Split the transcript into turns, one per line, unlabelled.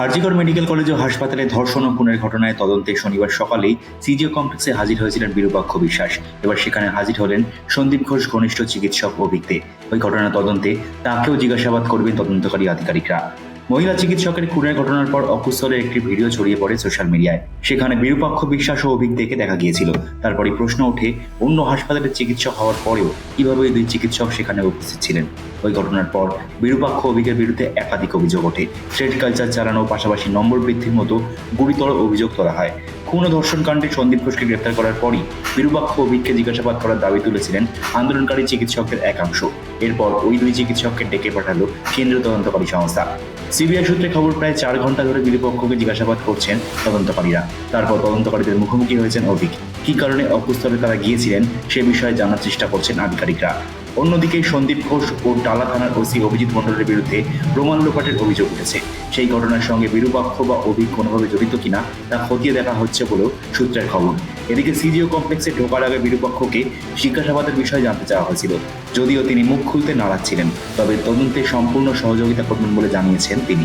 RG Kar medical college ও হাসপাতালে ধর্ষণ ও খুনের ঘটনায় তদন্তে শনিবার সকালেই সিজিও কমপ্লেক্সে হাজির হয়েছিলেন বিরূপাক্ষ বিশ্বাস। এবার সেখানে হাজির হলেন সন্দীপ ঘোষ, ঘনিষ্ঠ চিকিৎসক অভিজ্ঞে ওই ঘটনা তদন্তে তাকেও জিজ্ঞাসাবাদ করবেন তদন্তকারী আধিকারিকরা। মহিলা চিকিৎসকের খুনের ঘটনার পর অকুস্থলের একটি ভিডিও ছড়িয়ে পড়ে সোশ্যাল মিডিয়ায়। সেখানে বিরূপাক্ষ বিশ্বাস ও অভিজ্ঞকে দেখা গিয়েছিল। তারপরে প্রশ্ন ওঠে, অন্য হাসপাতালের চিকিৎসক হওয়ার পরেও কীভাবে দুই চিকিৎসক সেখানে উপস্থিত ছিলেন? ওই ঘটনার পর বিরূপাক্ষ অভিজ্ঞের বিরুদ্ধে একাধিক অভিযোগ ওঠে। স্ট্রেট কালচার চালানোর পাশাপাশি নম্বর বৃদ্ধির মতো গুরুতর অভিযোগ তোলা হয়। খুন ধর্ষণ কাণ্ডে সন্দীপ ঘোষকে গ্রেপ্তার করার পরই বিরূপাক্ষ অভিজ্ঞকে জিজ্ঞাসাবাদ করার দাবি তুলেছিলেন আন্দোলনকারী চিকিৎসকদের একাংশ। এরপর ওই দুই চিকিৎসককে ডেকে পাঠালো কেন্দ্রীয় তদন্তকারী সংস্থা। সিবিআই সূত্রে খবর, প্রায় চার ঘণ্টা ধরে বিলিপক্ষকে জিজ্ঞাসাবাদ করছেন তদন্তকারীরা। তারপর তদন্তকারীদের মুখোমুখি হয়েছেন অভিক। কি কারণে অকুস্থলে তারা গিয়েছিলেন, সে বিষয়ে জানার চেষ্টা করছেন আধিকারিকরা। অন্যদিকে সন্দীপ ঘোষ ও টালা থানার ওসি অভিজিৎ মণ্ডলের বিরুদ্ধে প্রমাণ লোপাটের অভিযোগ উঠেছে। সেই ঘটনার সঙ্গে বিরূপাক্ষ বা অভিক কোনোভাবে জড়িত কিনা তা খতিয়ে দেখা হচ্ছে বলেও সূত্রের খবর। এদিকে সিজিও কমপ্লেক্সে ঢোকার আগে বিরূপাক্ষকে জিজ্ঞাসাবাদের বিষয়ে জানতে চাওয়া হয়েছিল। যদিও তিনি মুখ খুলতে নারাজ ছিলেন, তবে তদন্তে সম্পূর্ণ সহযোগিতা করবেন বলে জানিয়েছেন তিনি।